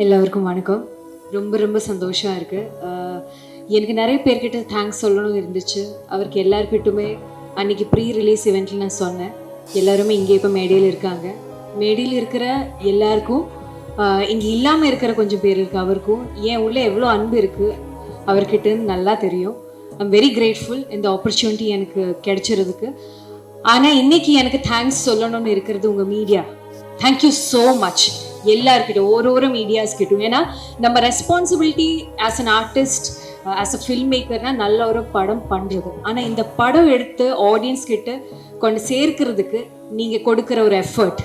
எல்லோருக்கும் வணக்கம். ரொம்ப ரொம்ப சந்தோஷம் இருக்குது எனக்கு நிறைய பேர்கிட்ட தேங்க்ஸ் சொல்லணும்னு இருந்துச்சு. அவருக்கு எல்லாருக்கிட்டுமே அன்னைக்கு ப்ரீ ரிலீஸ் இவெண்ட்டில் நான் சொன்னேன். எல்லாருமே இங்கே இப்போ மேடையில் இருக்காங்க. மேடையில் இருக்கிற எல்லாருக்கும் இங்கே இல்லாமல் இருக்கிற கொஞ்சம் பேர் இருக்கு. அவருக்கும் ஏன் உள்ளே எவ்வளோ அன்பு இருக்குது அவர்கிட்டன்னு நல்லா தெரியும். ஐம் வெரி கிரேட்ஃபுல் இந்த ஆப்பர்ச்சுனிட்டி எனக்கு கிடைச்சிறதுக்கு. ஆனால் இன்னைக்கு எனக்கு தேங்க்ஸ் சொல்லணும்னு இருக்கிறது உங்கள் media thank you so much எல்லாருக்கிட்டும் ஒரு ஒரு மீடியாஸ்கிட்டும் ஏன்னா நம்ம responsibility as an artist as a film மேக்கர்னா நல்ல ஒரு படம் பண்ணுறது ஆனால் இந்த படம் எடுத்து ஆடியன்ஸ் கிட்ட கொண்டு சேர்க்கிறதுக்கு நீங்கள் கொடுக்குற ஒரு எஃபர்ட்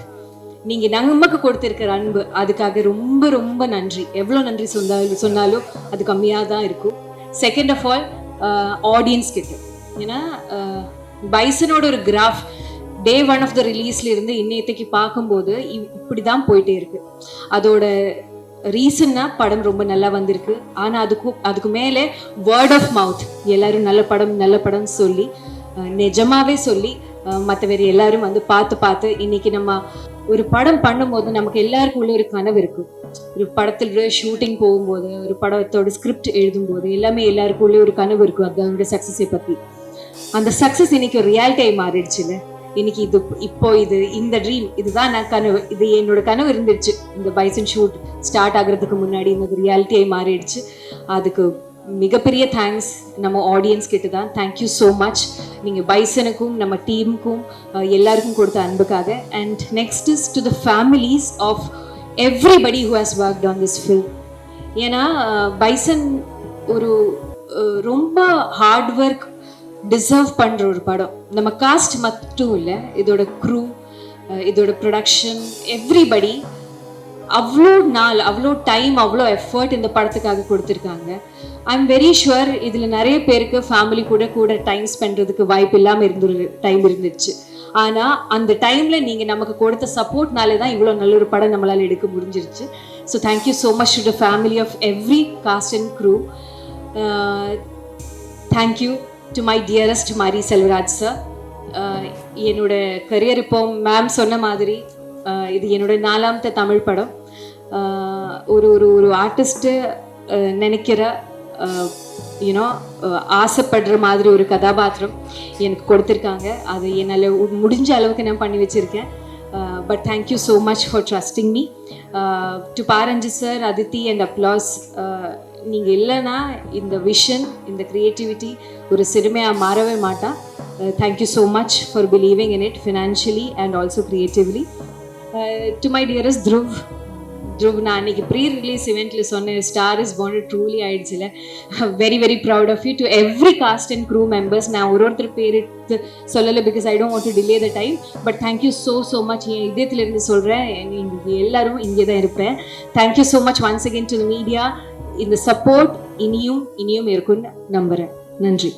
நீங்கள் நமக்கு கொடுத்துருக்கிற அன்பு அதுக்காக ரொம்ப ரொம்ப நன்றி. எவ்வளோ நன்றி சொன்னாலும் சொன்னாலும் அது கம்மியாக தான் இருக்கும். செகண்ட் ஆஃப் ஆல் ஆடியன்ஸ் கிட்ட. ஏன்னா uh, பைசனோட ஒரு graph day one of the ரிலீஸ்ல இருந்து இன்னையத்தைக்கு பார்க்கும்போது இ- இப்படி தான் போயிட்டே இருக்கு. அதோட ரீசன்னா படம் ரொம்ப நல்லா வந்திருக்கு. ஆனால் அதுக்கு அதுக்கு மேலே வேர்ட் ஆஃப் மவுத் எல்லாரும் நல்ல படம் நல்ல படம் சொல்லி நிஜமாவே சொல்லி மற்ற எல்லாரும் வந்து பார்த்து பார்த்து இன்னைக்கு நம்ம ஒரு படம் பண்ணும்போது நமக்கு எல்லாருக்கும் உள்ள ஒரு கனவு இருக்கு. ஒரு படத்தில் ஷூட்டிங் போகும்போது ஒரு படத்தோட ஸ்கிரிப்ட் எழுதும்போது எல்லாமே எல்லாருக்கும் உள்ள ஒரு கனவு இருக்கும் அதோட சக்ஸஸை பற்றி அந்த சக்ஸஸ் இன்னைக்கு ஒரு ரியாலிட்டியாக மாறிடுச்சுல்ல இன்னைக்கு இது இப்போ இது இந்த ட்ரீம் இதுதான் நான் கனவு. இது என்னோட கனவு இருந்துச்சு. இந்த பைசன் ஷூட் ஸ்டார்ட் ஆகுறதுக்கு முன்னாடி இந்த ரியாலிட்டியாகி மாறிடுச்சு. அதுக்கு மிகப்பெரிய தேங்க்ஸ் நம்ம ஆடியன்ஸ் கிட்ட தான் தேங்க்யூ ஸோ மச் நீங்கள் பைசனுக்கும் நம்ம டீமுக்கும் எல்லாருக்கும் கொடுத்த அன்புக்காக. And next is to the families of everybody who has worked on this film ஏன்னா பைசன் ஒரு ரொம்ப ஹார்ட் ஒர்க் டிசர்வ் பண்ணுற ஒரு படம். நம்ம காஸ்ட் மட்டும் இல்லை இதோட க்ரூ இதோட ப்ரொடக்ஷன் எவ்ரிபடி அவ்வளோ நாள் அவ்வளோ டைம் அவ்வளோ எஃபர்ட் இந்த படத்துக்காக கொடுத்துருக்காங்க. ஐ எம் வெரி ஷுவர் இதில் நிறைய பேருக்கு ஃபேமிலி கூட கூட டைம் ஸ்பெண்ட்றதுக்கு வாய்ப்பு இல்லாமல் இருந்து டைம் இருந்துச்சு. ஆனால் அந்த டைமில் நீங்கள் நமக்கு கொடுத்த சப்போர்ட்னாலே தான் இவ்வளோ நல்ல ஒரு படம் நம்மளால் எடுக்க முடிஞ்சிருச்சு. So thank you so much to the family of every cast and crew thank you to my dearest Mari Selvaraj sir என்னோட கரியர் இப்போ மேம் சொன்ன மாதிரி uh, இது என்னோட நாலாமത്തെ தமிழ் படம். Uh, ஒரு ஒரு ஒரு ஆர்டிஸ்ட்டு uh, நினைக்கிற யூனோ ஆசைப்படுற மாதிரி ஒரு கதாபாத்திரம் எனக்கு கொடுத்துருக்காங்க. அது என்னால் முடிஞ்ச அளவுக்கு நான் பண்ணி வச்சுருக்கேன். But thank you so much for trusting me to Paranju sir Aditi and Applause நீங்கள் இல்லைன்னா இந்த விஷன் இந்த க்ரியேட்டிவிட்டி ஒரு சிறுமையாக மாறவே மாட்டா. Thank you so much for believing in it financially and also creatively to my dearest Dhruv Dhruv நான் அன்றைக்கி ப்ரீ ரிலீஸ் இவெண்ட்டில் சொன்னேன் ஸ்டார் இஸ் பாண்ட் ட்ரூலி ஆயிடுச்சுல very very proud of you to every cast and crew members நான் ஒரு ஒருத்தர் பேர் சொல்லலை because I don't want to delay the time but thank you so so much என் இதயத்துலேருந்து சொல்கிறேன் நீங்கள் எல்லாரும் இங்கே தான் இருப்பேன் thank you so much once again to media இந்த சப்போர்ட் இனியும் இனியும் இருக்கும்னு நம்புகிறேன் நன்றி.